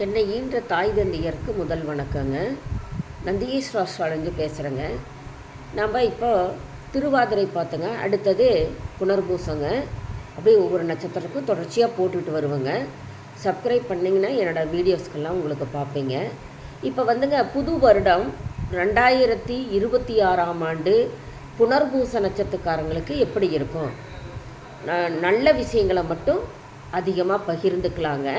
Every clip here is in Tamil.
என்னை ஈன்ற தாய் தந்தையருக்கு முதல் வணக்கங்க. நந்தீஸ்வரா ஸ்டாலேருந்து பேசுகிறேங்க நம்ம இப்போ திருவாதிரை பார்த்தோங்க. அடுத்தது புனர்பூசங்க. அப்படியே ஒவ்வொரு நட்சத்திரத்துக்கும் தொடர்ச்சியாக போட்டுட்டு வருவேங்க. சப்ஸ்கிரைப் பண்ணிங்கன்னா என்னோடய வீடியோஸ்க்கெல்லாம் உங்களுக்கு பார்ப்பீங்க. இப்போ வந்துங்க புது வருடம் ரெண்டாயிரத்தி இருபத்தி ஆறாம் ஆண்டு புனர்பூச நட்சத்திரக்காரங்களுக்கு எப்படி இருக்கும்? நல்ல விஷயங்களை மட்டும் அதிகமாக பகிர்ந்துக்கலாங்க.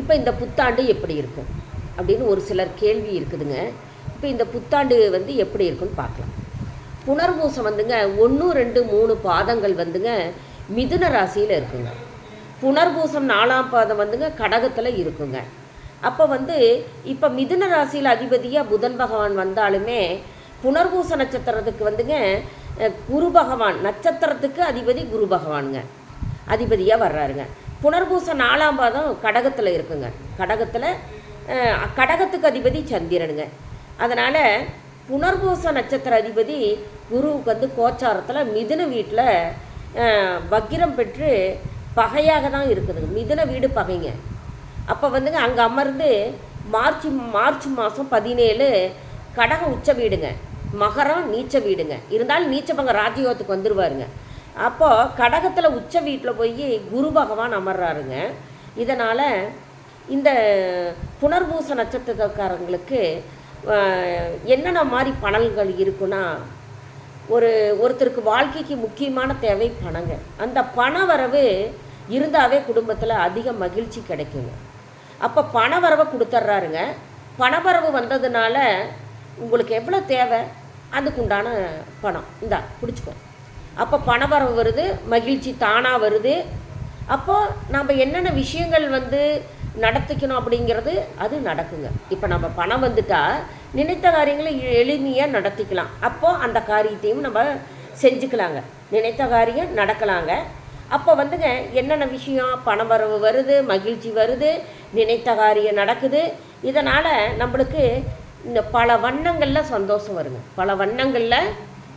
இப்போ இந்த புத்தாண்டு எப்படி இருக்கும்? அப்படின்னு ஒரு சிலர் கேள்வி இருக்குதுங்க. இப்போ இந்த புத்தாண்டு வந்து எப்படி இருக்குன்னு பார்க்கலாம். புனர்பூசம் வந்துங்க ஒன்று ரெண்டு மூணு பாதங்கள் வந்துங்க மிதுன ராசியில் இருக்குங்க. புனர்பூசம் நாலாம் பாதம் வந்துங்க கடகத்தில் இருக்குங்க. அப்போ வந்து இப்போ மிதுன ராசியில் அதிபதியாக புதன் பகவான் வந்தாலுமே புனர்பூச நட்சத்திரத்துக்கு வந்துங்க குரு பகவான் நட்சத்திரத்துக்கு அதிபதி குரு பகவானுங்க. அதிபதியாக வர்றாருங்க. புனர்பூச நாலாம் பாதம் கடகத்தில் இருக்குங்க. கடகத்தில் கடகத்துக்கு அதிபதி சந்திரனுங்க. அதனால் புனர்பூச நட்சத்திர அதிபதி குருவுக்கு வந்து கோச்சாரத்தில் மிதுன வீட்டில் வக்கிரம் பெற்று பகையாக தான் இருக்குதுங்க. மிதுன வீடு பகைங்க. அப்போ வந்துங்க அங்கே அமர்ந்து மார்ச் மார்ச் மாதம் பதினேழு கடகம் உச்ச வீடுங்க. மகரம் நீச்ச வீடுங்க. இருந்தாலும் நீச்சபங்க ராஜயோகத்துக்கு வந்துடுவாருங்க அப்போது கடகத்தில் உச்ச வீட்டில் போய் குரு பகவான் அமர்றாருங்க. இதனால் இந்த புனர்பூச நட்சத்திரக்காரங்களுக்கு என்னென்ன மாதிரி பலன்கள் இருக்குன்னா ஒரு ஒருத்தருக்கு வாழ்க்கைக்கு முக்கியமான தேவை பணங்க. அந்த பண வரவு இருந்தாவே குடும்பத்தில் அதிக மகிழ்ச்சி கிடைக்குங்க. அப்போ பண வரவை கொடுத்துட்றாருங்க பணவரவு வந்ததுனால உங்களுக்கு எவ்வளோ தேவை? அதுக்குண்டான பணம். இந்தா பிடிச்சிக்கோ. அப்போ பணவரவு வருது மகிழ்ச்சி தானாக வருது. அப்போ நம்ம என்னென்ன விஷயங்கள் வந்து நடத்திக்கணும் அப்படிங்கிறது அது நடக்குங்க. இப்போ நம்ம பணம் வந்துட்டா நினைத்த காரியங்களை எளிமையாக நடத்திக்கலாம். அப்போ அந்த காரியத்தையும் நம்ம செஞ்சுக்கலாங்க. நினைத்த காரியம் நடக்கலாங்க. அப்போ வந்துங்க என்னென்ன விஷயம்? பண வரவு வருது மகிழ்ச்சி வருது நினைத்த காரியம் நடக்குது. இதனால் நம்மளுக்கு இந்த பல வண்ணங்களில் சந்தோஷம் வருங்க. பல வண்ணங்களில்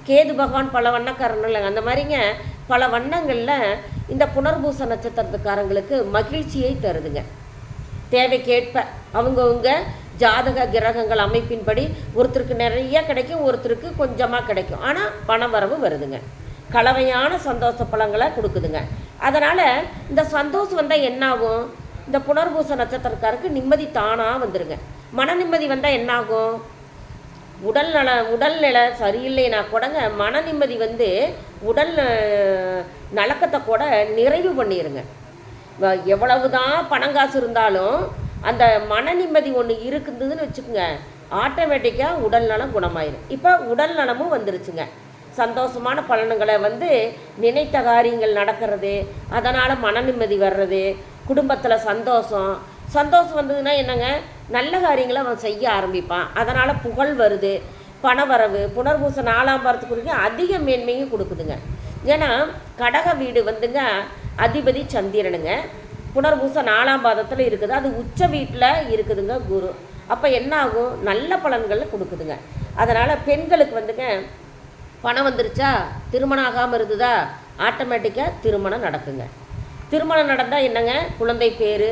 கேது பகவான் பல வண்ணக்காரங்கள் அந்த மாதிரிங்க பல வண்ணங்களில் இந்த புனர்பூச நட்சத்திரத்துக்காரங்களுக்கு மகிழ்ச்சியை தருதுங்க. தேவைக்கேற்ப அவங்கவுங்க ஜாதக கிரகங்கள் அமைப்பின்படி ஒருத்தருக்கு நிறைய கிடைக்கும் ஒருத்தருக்கு கொஞ்சமாக கிடைக்கும். ஆனால் பண வரவு வருதுங்க. கலவையான சந்தோஷ பழங்களை கொடுக்குதுங்க. அதனால் இந்த சந்தோஷம் வந்தால் என்னாகும்? இந்த புனர்பூச நட்சத்திரக்காருக்கு நிம்மதி தானாக வந்துடுங்க மன நிம்மதி வந்தால் என்னாகும்? உடல் நல உடல்நிலை சரியில்லைனா கூடங்க மன நிம்மதி வந்து உடல் நலக்கத்தை கூட நிறைவு பண்ணிடுங்க எவ்வளவு தான் பணம் காசு இருந்தாலும் அந்த மன நிம்மதி ஒன்று இருக்குதுன்னு வச்சுக்கோங்க ஆட்டோமேட்டிக்காக உடல் நலம் குணமாயிடும் இப்போ உடல் நலமும் வந்துருச்சுங்க. சந்தோஷமான பலன்களை வந்து நினைத்த காரியங்கள் நடக்கிறது அதனால் மன நிம்மதி வர்றது குடும்பத்தில் சந்தோஷம். சந்தோஷம் வந்ததுன்னா என்னங்க? நல்ல காரியங்களை அவன் செய்ய ஆரம்பிப்பான். அதனால் புகழ் வருது பணவரவு புனர்பூச நாலாம் பாரத்துக்கு அதிக மேன்மையும் கொடுக்குதுங்க. ஏன்னா கடக வீடு வந்துங்க அதிபதி சந்திரனுங்க. புனர்பூச நாலாம் பாதத்தில் இருக்குது. அது உச்ச வீட்டில் இருக்குதுங்க குரு. அப்போ என்ன ஆகும் நல்ல பலன்களை கொடுக்குதுங்க. அதனால் பெண்களுக்கு வந்துங்க பணம் வந்துருச்சா? திருமணம் ஆகாமல் இருந்ததா? ஆட்டோமேட்டிக்காக திருமணம் நடக்குங்க. திருமணம் நடந்தால் என்னங்க? குழந்தை பேர்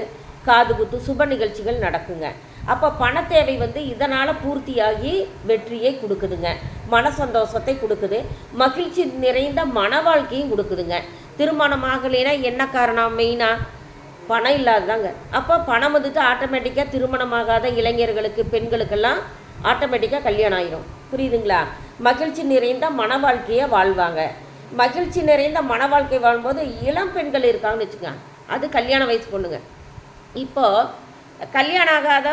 காது குத்து சுப நிகழ்ச்சிகள் நடக்குங்க. அப்போ பண தேவை வந்து இதனால் பூர்த்தியாகி வெற்றியை கொடுக்குதுங்க. மன சந்தோஷத்தை கொடுக்குது. மகிழ்ச்சி நிறைந்த மன வாழ்க்கையும் கொடுக்குதுங்க. திருமணம் ஆகலைன்னா என்ன காரணம்? மெயினாக பணம் இல்லாததாங்க. அப்போ பணம் வந்துட்டு ஆட்டோமேட்டிக்காக திருமணமாகாத இளைஞர்களுக்கு பெண்களுக்கெல்லாம் ஆட்டோமேட்டிக்காக கல்யாணம் ஆயிரும். புரியுதுங்களா? மகிழ்ச்சி நிறைந்த மன வாழ்க்கையை வாழ்வாங்க. மகிழ்ச்சி நிறைந்த மன வாழ்க்கை வாழும்போது இளம் பெண்கள் இருக்காங்கன்னு வச்சுக்கோங்க. அது கல்யாண வயசு பொண்ணுங்க. இப்போது கல்யாணம் ஆகாத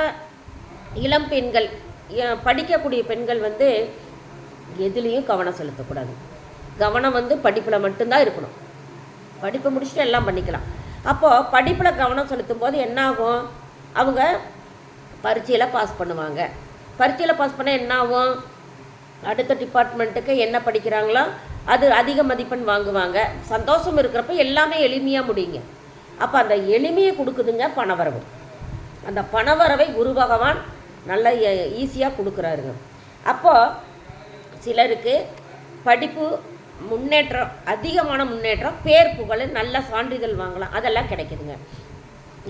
இளம் பெண்கள் படிக்கக்கூடிய பெண்கள் வந்து எதுலேயும் கவனம் செலுத்தக்கூடாது. கவனம் வந்து படிப்பில் மட்டும்தான் இருக்கணும். படிப்பை முடிச்சுட்டு எல்லாம் பண்ணிக்கலாம். அப்போது படிப்பில் கவனம் செலுத்தும் போது என்னாகும்? அவங்க பரீட்சையில் பாஸ் பண்ணுவாங்க. பரீட்சையில் பாஸ் பண்ணால் என்னாகும்? அடுத்த டிபார்ட்மெண்ட்டுக்கு என்ன படிக்கிறாங்களோ அது அதிக மதிப்பெண் வாங்குவாங்க. சந்தோஷம் இருக்கிறப்ப எல்லாமே எளிமையாக முடியுங்க. அப்போ அந்த எளிமையை கொடுக்குதுங்க பணவரவு. அந்த பணவரவை குரு பகவான் நல்ல ஈஸியாக கொடுக்குறாருங்க. அப்போது சிலருக்கு படிப்பு முன்னேற்றம் அதிகமான முன்னேற்றம் பேர் புகழ் நல்ல சான்றிதழ் வாங்கலாம் அதெல்லாம் கிடைக்குதுங்க.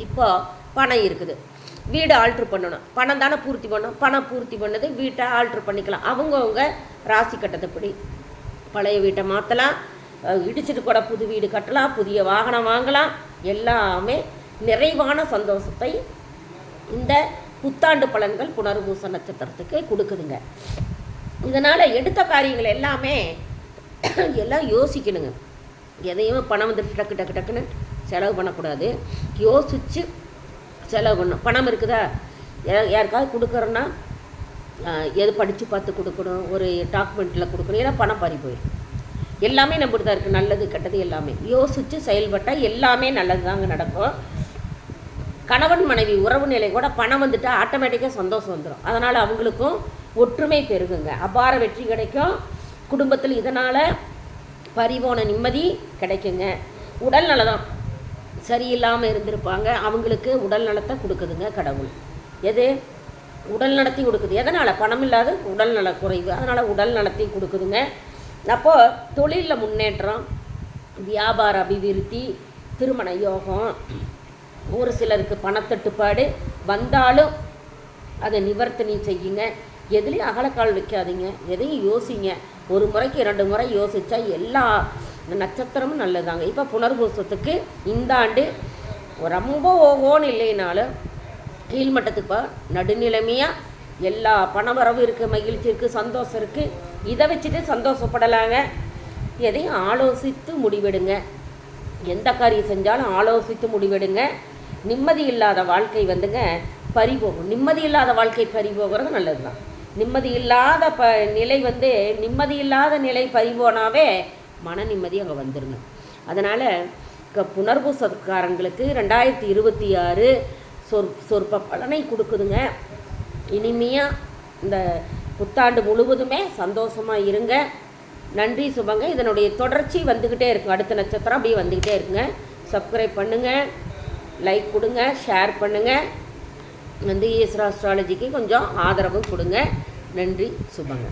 இப்போது பணம் இருக்குது. வீடு ஆல்ட்ரு பண்ணணும். பணம் தானே பூர்த்தி பண்ணணும் பணம் பூர்த்தி பண்ணது வீட்டை ஆல்ட்ரு பண்ணிக்கலாம். அவங்கவுங்க ராசி கட்டத்தைப்படி பழைய வீட்டை மாற்றலாம் இடிச்சிட்டு கூட புது வீடு கட்டலாம். புதிய வாகனம் வாங்கலாம். எல்லாமே நிறைவான சந்தோஷத்தை இந்த புத்தாண்டு பலன்கள் புனர்பூச நட்சத்திரத்துக்கு கொடுக்குதுங்க. இதனால் எடுத்த காரியங்கள் எல்லாமே எல்லாம் யோசிக்கணுங்க. எதையுமே பணம் வந்துட்டு டக்கு டக்கு டக்குன்னு செலவு பண்ணக்கூடாது. யோசித்து செலவு பண்ணணும் பணம் இருக்குதா? யாருக்காவது கொடுக்குறோன்னா எது படித்து பார்த்து கொடுக்கணும் ஒரு டாக்குமெண்ட்டில் கொடுக்கணும் ஏன்னா பணம் பறி போயிடும். எல்லாமே நம்மகிட்ட தான் இருக்குது நல்லது கெட்டது எல்லாமே. யோசித்து செயல்பட்டால் எல்லாமே நல்லது தாங்க நடக்கும். கணவன் மனைவி உறவு நிலை கூட பணம் வந்துட்டு ஆட்டோமேட்டிக்காக சந்தோஷம் வந்துடும் அதனால் அவங்களுக்கும் ஒற்றுமை பெருகுங்க. அபார வெற்றி கிடைக்கும். குடும்பத்தில் இதனால் பரிபோன நிம்மதி கிடைக்குங்க. உடல் நலம் சரியில்லாமல் இருந்திருப்பாங்க. அவங்களுக்கு உடல் நலத்தை கொடுக்குதுங்க கடவுள். எது? உடல் நலத்தையும் கொடுக்குது. எதனால்? பணம் இல்லாத உடல் நல குறைவு. அதனால் உடல் நலத்தையும் கொடுக்குதுங்க. அப்போது தொழிலில் முன்னேற்றம் வியாபார அபிவிருத்தி திருமண யோகம் ஒரு சிலருக்கு பணத்தட்டுப்பாடு வந்தாலும் அதை நிவர்த்தனை செய்யுங்க. எதுலேயும் அகலக்கால் வைக்காதீங்க. எதையும் யோசிங்க. ஒரு முறைக்கு இரண்டு முறை யோசித்தா எல்லா நட்சத்திரமும் நல்லதாங்க. இப்போ புனர்பூசத்துக்கு இந்த ஆண்டு ரொம்ப ஓகோன்னு இல்லைனாலும் கீழ்மட்டத்துக்கு இப்போ நடுநிலைமையாக எல்லா பணவரவு இருக்குது மகிழ்ச்சி இருக்குது சந்தோஷம் இருக்குது இதை வச்சுட்டு சந்தோஷப்படலாங்க. எதையும் ஆலோசித்து முடிவெடுங்க. எந்த காரியம் செஞ்சாலும் ஆலோசித்து முடிவெடுங்க. நிம்மதி இல்லாத வாழ்க்கை வந்துங்க பறிபோகும். நிம்மதி இல்லாத வாழ்க்கை பறிபோகிறது நல்லது தான் நிம்மதி இல்லாத ப நிலை வந்து நிம்மதி இல்லாத நிலை பறிபோனாவே மன நிம்மதி அங்கே வந்துருங்க. அதனால் க புனர்பூசக்காரங்களுக்கு ரெண்டாயிரத்தி இருபத்தி ஆறு சொற் சொற்ப பலனை கொடுக்குதுங்க. இனிமையாக இந்த புத்தாண்டு முழுவதுமே சந்தோஷமாக இருங்க. நன்றி சுபங்க. இதனுடைய தொடர்ச்சி வந்துக்கிட்டே இருக்கும் அடுத்த நட்சத்திரம் அப்படியே வந்துக்கிட்டே இருக்குங்க. சப்ஸ்கிரைப் பண்ணுங்கள் லைக் கொடுங்க. ஷேர் பண்ணுங்கள் வந்து ஈஸ்வர அஸ்ட்ராலஜிக்கு கொஞ்சம் ஆதரவு கொடுங்க. நன்றி சுபங்க.